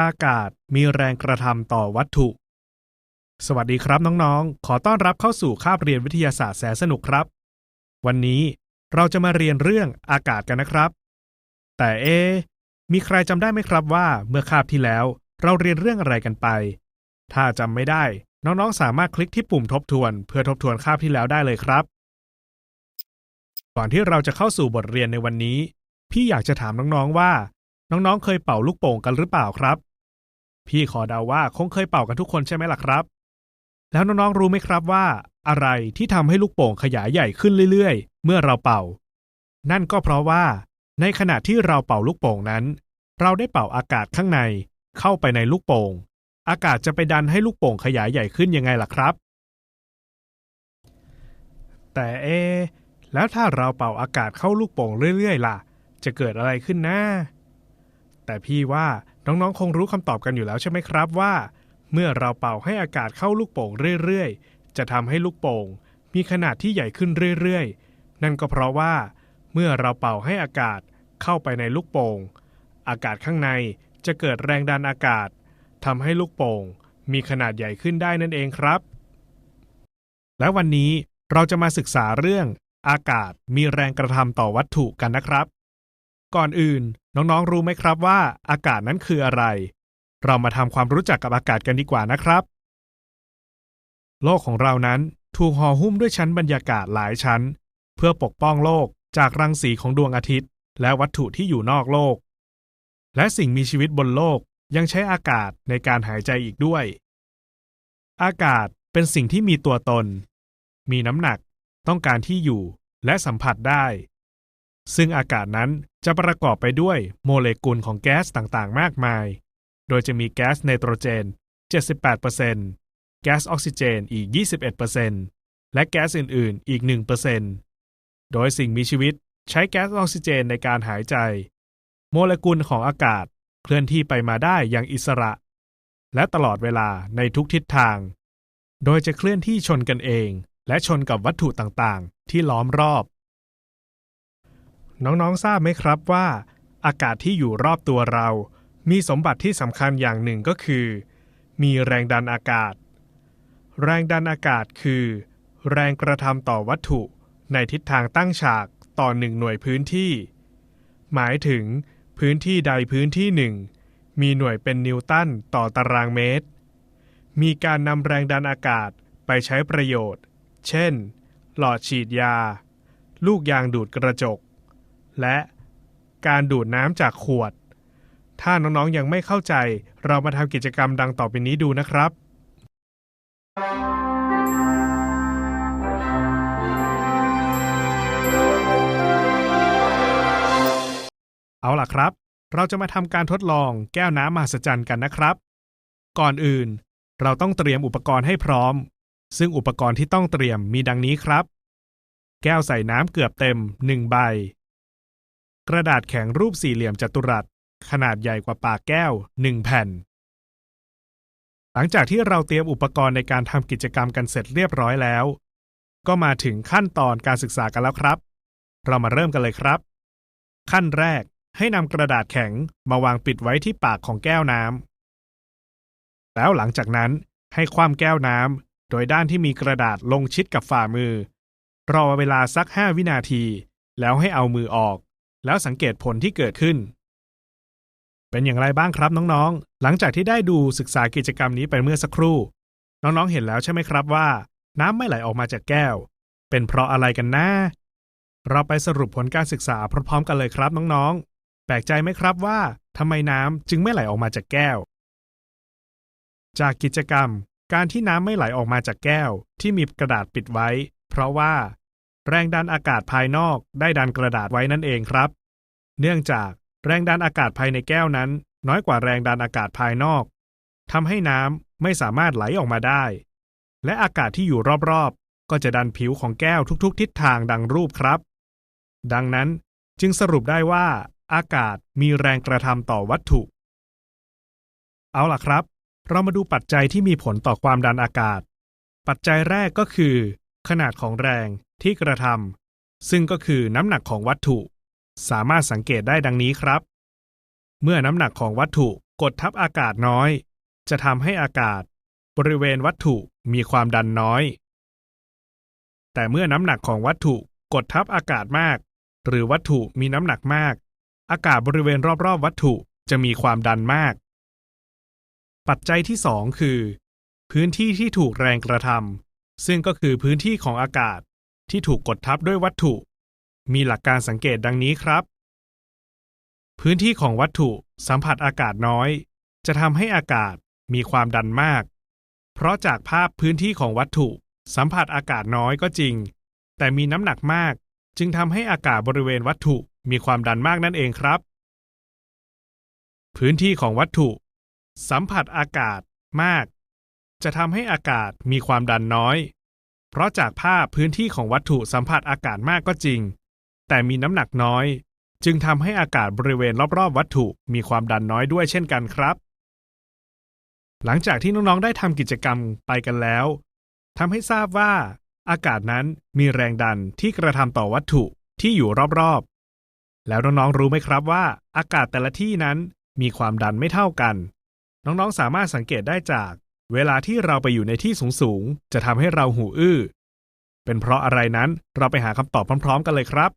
อากาศมีแรงกระทำต่อวัตถุ สวัสดีครับน้องๆ ขอต้อนรับเข้าสู่คาบเรียนวิทยาศาสตร์แสนสนุกครับ วันนี้เราจะมาเรียนเรื่องอากาศกันนะครับ แต่เอ มีใครจำได้ไหมครับว่าเมื่อคาบที่แล้ว เราเรียนเรื่องอะไรกันไป ถ้าจำไม่ได้ น้องๆ สามารถคลิกที่ปุ่มทบทวน เพื่อทบทวนคาบที่แล้วได้เลยครับ ก่อนที่เราจะเข้าสู่บทเรียนในวันนี้ พี่อยากจะถามน้องๆว่า น้องๆ เคยเป่าลูกโป่งกันหรือเปล่าครับ พี่ขอเดาว่าคงเคยเป่ากันทุกคนใช่ไหมล่ะครับ แล้วน้องๆ รู้ไหมครับว่า อะไรที่ทำให้ลูกโป่งขยายใหญ่ขึ้นเรื่อยๆ เมื่อเราเป่า นั่นก็เพราะว่า ในขณะที่เราเป่าลูกโป่งนั้น เราได้เป่าอากาศข้างใน เข้าไปในลูกโป่ง อากาศจะไปดันให้ลูกโป่งขยายใหญ่ขึ้นยังไงล่ะครับ แต่เอะแล้วถ้าเราเป่าอากาศเข้าลูกโป่งเรื่อยๆ ล่ะ จะเกิดอะไรขึ้นนะ แต่พี่ว่าน้องๆ คงรู้คำตอบกันอยู่แล้วใช่ไหมครับว่า เมื่อเราเป่าให้อากาศเข้าลูกโป่งเรื่อยๆ จะทำให้ลูกโป่ง มีขนาดที่ใหญ่ขึ้นเรื่อยๆ นั่นก็เพราะว่า เมื่อเราเป่าให้อากาศเข้าไปในลูกโป่ง อากาศข้างในจะเกิดแรงดันอากาศทำให้ลูกโป่ง มีขนาดใหญ่ขึ้นได้นั่นเองครับ และวันนี้เราจะมาศึกษาเรื่อง อากาศมีแรงกระทำต่อวัตถุกันนะครับ ก่อนอื่น น้องๆรู้ไหมครับว่าอากาศนั้นคืออะไร เรามาทำความรู้จักกับอากาศกันดีกว่านะครับ โลกของเรานั้นถูกห่อหุ้มด้วยชั้นบรรยากาศหลายชั้น เพื่อปกป้องโลกจากรังสีของดวงอาทิตย์ และวัตถุที่อยู่นอกโลก และสิ่งมีชีวิตบนโลกยังใช้อากาศในการหายใจอีกด้วย อากาศเป็นสิ่งที่มีตัวตน มีน้ำหนัก ต้องการที่อยู่ และสัมผัสได้ ซึ่งอากาศนั้นจะประกอบไปด้วยโมเลกุลของแก๊สต่างๆ มากมาย โดยจะมีแก๊สไนโตรเจน 78%แก๊สออกซิเจนอีก 21%และแก๊สอื่นๆ อีก 1%โดยสิ่งมีชีวิตใช้แก๊สออกซิเจนในการหายใจ โมเลกุลของอากาศเคลื่อนที่ไปมาได้อย่างอิสระ และตลอดเวลาในทุกทิศทาง โดยจะเคลื่อนที่ชนกันเอง และชนกับวัตถุต่างๆ ที่ล้อมรอบ น้องๆทราบไหมครับว่า อากาศที่อยู่รอบตัวเรา มีสมบัติที่สำคัญอย่างหนึ่งก็คือ มีแรงดันอากาศ แรงดันอากาศคือ แรงกระทำต่อวัตถุ ในทิศทางตั้งฉากต่อหนึ่งหน่วยพื้นที่ หมายถึง พื้นที่ใดพื้นที่หนึ่ง มีหน่วยเป็นนิวตันต่อตารางเมตร มีการนำแรงดันอากาศไปใช้ประโยชน์ เช่น หลอดฉีดยา ลูกยางดูดกระจก และการดูดน้ำจากขวด ถ้าน้องๆยังไม่เข้าใจ เรามาทำกิจกรรมดังต่อไปนี้ดูนะครับ เอาล่ะครับ เราจะมาทำการทดลองแก้วน้ำมหัศจรรย์กันนะครับ ก่อนอื่น เราต้องเตรียมอุปกรณ์ให้พร้อม ซึ่งอุปกรณ์ที่ต้องเตรียมมีดังนี้ครับ แก้วใส่น้ำเกือบเต็ม 1 ใบ กระดาษแข็งรูปสี่เหลี่ยมจัตุรัส ขนาดใหญ่กว่าปากแก้ว1แผ่น หลังจากที่เราเตรียมอุปกรณ์ในการทำกิจกรรมกันเสร็จเรียบร้อยแล้ว ก็มาถึงขั้นตอนการศึกษากันแล้วครับ เรามาเริ่มกันเลยครับ ขั้นแรกให้นำกระดาษแข็งมาวางปิดไว้ที่ปากของแก้วน้ำแล้วหลังจากนั้นให้คว่ำแก้วน้ำโดยด้านที่มีกระดาษลงชิดกับฝ่ามือ รอเวลาสัก5วินาที แล้วให้เอามือออก แล้วสังเกตผลที่เกิดขึ้น เป็นอย่างไรบ้างครับน้องๆ หลังจากที่ได้ดูศึกษากิจกรรมนี้ไปเมื่อสักครู่ น้องๆเห็นแล้วใช่ไหมครับว่า น้ำไม่ไหลออกมาจากแก้ว เป็นเพราะอะไรกันนะเราไปสรุปผลการศึกษาพร้อมๆกันเลยครับน้องๆ แปลกใจไหมครับว่าทำไมน้ำจึงไม่ไหลออกมาจากแก้ว จากกิจกรรม การที่น้ำไม่ไหลออกมาจากแก้ว ที่มีกระดาษปิดไว้ เพราะว่า แรงดันอากาศภายนอกได้ดันกระดาษไว้นั่นเองครับ เนื่องจากแรงดันอากาศภายในแก้วนั้น น้อยกว่าแรงดันอากาศภายนอกทำให้น้ำไม่สามารถไหลออกมาได้ และอากาศที่อยู่รอบๆ ก็จะดันผิวของแก้วทุกๆ ทิศทางดังรูปครับ ดังนั้นจึงสรุปได้ว่า อากาศมีแรงกระทำต่อวัตถุ เอาล่ะครับ เรามาดูปัจจัยที่มีผลต่อความดันอากาศ ปัจจัยแรกก็คือ ขนาดของแรง ที่กระทำซึ่งก็คือน้ำหนักของวัตถุ สามารถสังเกตได้ดังนี้ครับ เมื่อน้ำหนักของวัตถุกดทับอากาศน้อย จะทำให้อากาศ บริเวณวัตถุมีความดันน้อย แต่เมื่อน้ำหนักของวัตถุกดทับอากาศมาก หรือวัตถุมีน้ำหนักมาก อากาศบริเวณรอบๆ วัตถุจะมีความดันมาก ปัจจัยที่สองคือ พื้นที่ที่ถูกแรงกระทำซึ่งก็คือพื้นที่ของอากาศ ที่ถูกกดทับด้วยวัตถุ มีหลักการสังเกตดังนี้ครับ พื้นที่ของวัตถุสัมผัสอากาศน้อย จะทำให้อากาศมีความดันมาก เพราะจากภาพพื้นที่ของวัตถุ สัมผัสอากาศน้อยก็จริง แต่มีน้ำหนักมาก จึงทำให้อากาศบริเวณวัตถุมีความดันมากนั่นเองครับ พื้นที่ของวัตถุ สัมผัสอากาศมาก จะทำให้อากาศมีความดันน้อย เพราะจากภาพพื้นที่ของวัตถุสัมผัสอากาศมากก็จริง แต่มีน้ำหนักน้อย จึงทำให้อากาศบริเวณรอบๆ วัตถุมีความดันน้อยด้วยเช่นกันครับ หลังจากที่น้องๆได้ทำกิจกรรมไปกันแล้วทำให้ทราบว่า อากาศนั้นมีแรงดันที่กระทำต่อวัตถุที่อยู่รอบๆ แล้วน้องๆรู้ไหมครับว่า อากาศแต่ละที่นั้นมีความดันไม่เท่ากัน น้องๆสามารถสังเกตได้จาก เวลาที่เราไปอยู่ในที่สูงๆจะทำให้เราหูอื้อ เป็นเพราะอะไรนั้นเราไปหาคำตอบพร้อม ๆ กันเลยครับ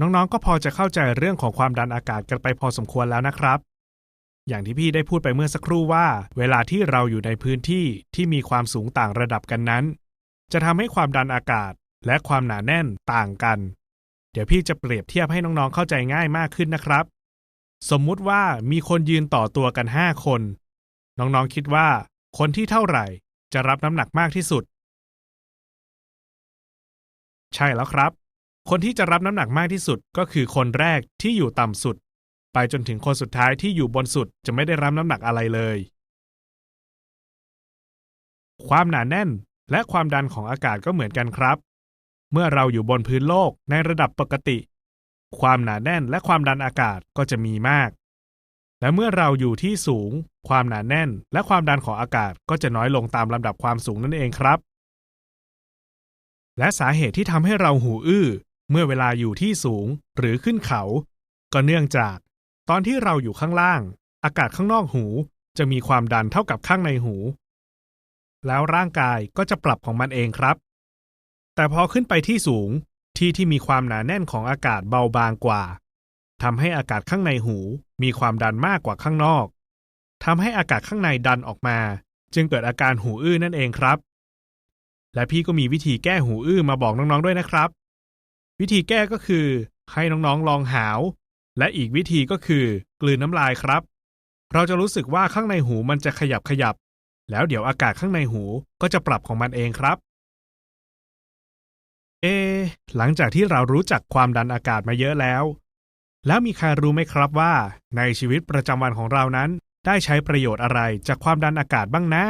น้องๆ ก็พอจะเข้าใจเรื่องของความดันอากาศกันไปพอสมควรแล้วนะครับ อย่างที่พี่ได้พูดไปเมื่อสักครู่ว่า เวลาที่เราอยู่ในพื้นที่ที่มีความสูงต่างระดับกันนั้น จะทำให้ความดันอากาศและความหนาแน่นต่างกัน เดี๋ยวพี่จะเปรียบเทียบให้น้องๆเข้าใจง่ายมากขึ้นนะครับ สมมุติว่ามีคนยืนต่อตัวกัน 5 คน น้องๆคิดว่าคนที่เท่าไหร่จะรับน้ำหนักมากที่สุด ใช่แล้วครับ คนที่จะรับน้ำหนักมากที่สุดก็คือคนแรกที่อยู่ต่ำสุด ไปจนถึงคนสุดท้ายที่อยู่บนสุดจะไม่ได้รับน้ำหนักอะไรเลย ความหนาแน่นและความดันของอากาศก็เหมือนกันครับ เมื่อเราอยู่บนพื้นโลกในระดับปกติ ความหนาแน่นและความดันอากาศก็จะมีมาก และเมื่อเราอยู่ที่สูง ความหนาแน่น และความดันของอากาศก็จะน้อยลงตามลำดับความสูงนั่นเองครับ และสาเหตุที่ทำให้เราหูอื้อ เมื่อเวลาอยู่ที่สูงหรือขึ้นเขา ก็เนื่องจาก ตอนที่เราอยู่ข้างล่าง อากาศข้างนอกหูจะมีความดันเท่ากับข้างในหู แล้วร่างกายก็จะปรับของมันเองครับ แต่พอขึ้นไปที่สูงที่ที่มีความหนาแน่นของอากาศเบาบางกว่า ทำให้อากาศข้างในหูมีความดันมากกว่าข้างนอกทำให้อากาศข้างในดันออกมา จึงเกิดอาการหูอื้อนั่นเองครับ และพี่ก็มีวิธีแก้หูอื้อมาบอกน้องๆด้วยนะครับ วิธีแก้ก็คือ ให้น้องๆลองหาว และอีกวิธีก็คือกลืนน้ำลายครับ เราจะรู้สึกว่าข้างในหูมันจะขยับขยับ แล้วเดี๋ยวอากาศข้างในหูก็จะปรับของมันเองครับ เอ หลังจากที่เรารู้จักความดันอากาศมาเยอะแล้ว แล้วมีใครรู้ไหมครับว่า ในชีวิตประจำวันของเรานั้น ได้ใช้ประโยชน์อะไรจากความดันอากาศบ้างนะ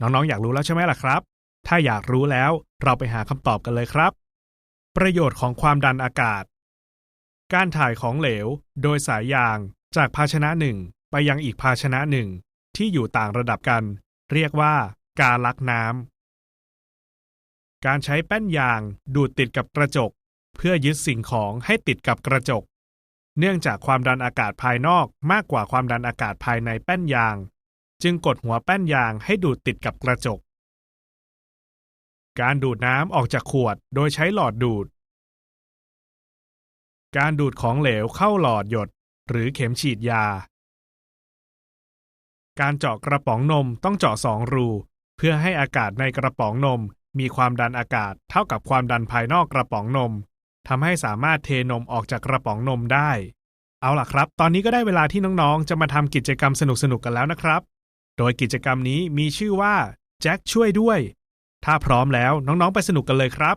น้องๆ อยากรู้แล้วใช่ไหมล่ะครับ ถ้าอยากรู้แล้วเราไปหาคำตอบกันเลยครับ ประโยชน์ของความดันอากาศ การถ่ายของเหลว โดยสายยาง จากภาชนะหนึ่งไปยังอีกภาชนะหนึ่งที่อยู่ต่างระดับกัน เรียกว่า การลักน้ำการใช้แป้นยางดูดติดกับกระจก เพื่อยึดสิ่งของให้ติดกับกระจก เนื่องจากความดันอากาศภายนอกมากกว่าความดันอากาศภายในแป้นยาง จึงกดหัวแป้นยางให้ดูดติดกับกระจก การดูดน้ำออกจากขวดโดยใช้หลอดดูด การดูดของเหลวเข้าหลอดหยด หรือเข็มฉีดยา การเจาะกระป๋องนมต้องเจาะสองรู เพื่อให้อากาศในกระป๋องนมมีความดันอากาศเท่ากับความดันภายนอกกระป๋องนม ทำให้สามารถเทนมออกจากกระป๋องนมได้ เอาล่ะครับ ตอนนี้ก็ได้เวลาที่น้องๆ จะมาทำกิจกรรมสนุกๆ กันแล้วนะครับ โดยกิจกรรมนี้มีชื่อว่าแจ็คช่วยด้วย ถ้าพร้อมแล้วน้องๆ ไปสนุกกันเลยครับ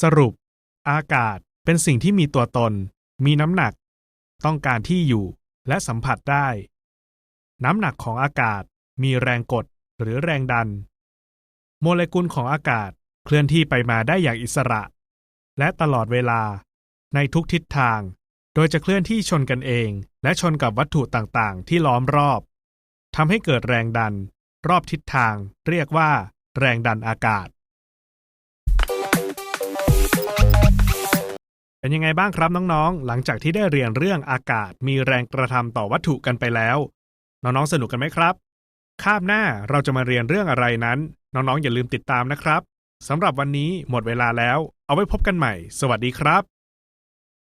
สรุป อากาศเป็นสิ่งที่มีตัวตน มีน้ำหนัก ต้องการที่อยู่ และสัมผัสได้ น้ำหนักของอากาศมีแรงกดหรือแรงดัน โมเลกุลของอากาศ เคลื่อนที่ไปมาได้อย่างอิสระ และตลอดเวลา ในทุกทิศทาง โดยจะเคลื่อนที่ชนกันเอง และชนกับวัตถุต่างๆ ที่ล้อมรอบทำให้เกิดแรงดัน รอบทิศทาง เรียกว่า แรงดันอากาศ เป็นยังไงบ้างครับน้องๆ หลังจากที่ได้เรียนเรื่องอากาศมีแรงกระทำต่อวัตถุกันไปแล้ว น้องๆสนุกกันไหมครับ คาบหน้าเราจะมาเรียนเรื่องอะไรนั้น น้องๆอย่าลืมติดตามนะครับ สำหรับวันนี้หมดเวลาแล้ว เอาไว้พบกันใหม่ สวัสดีครับ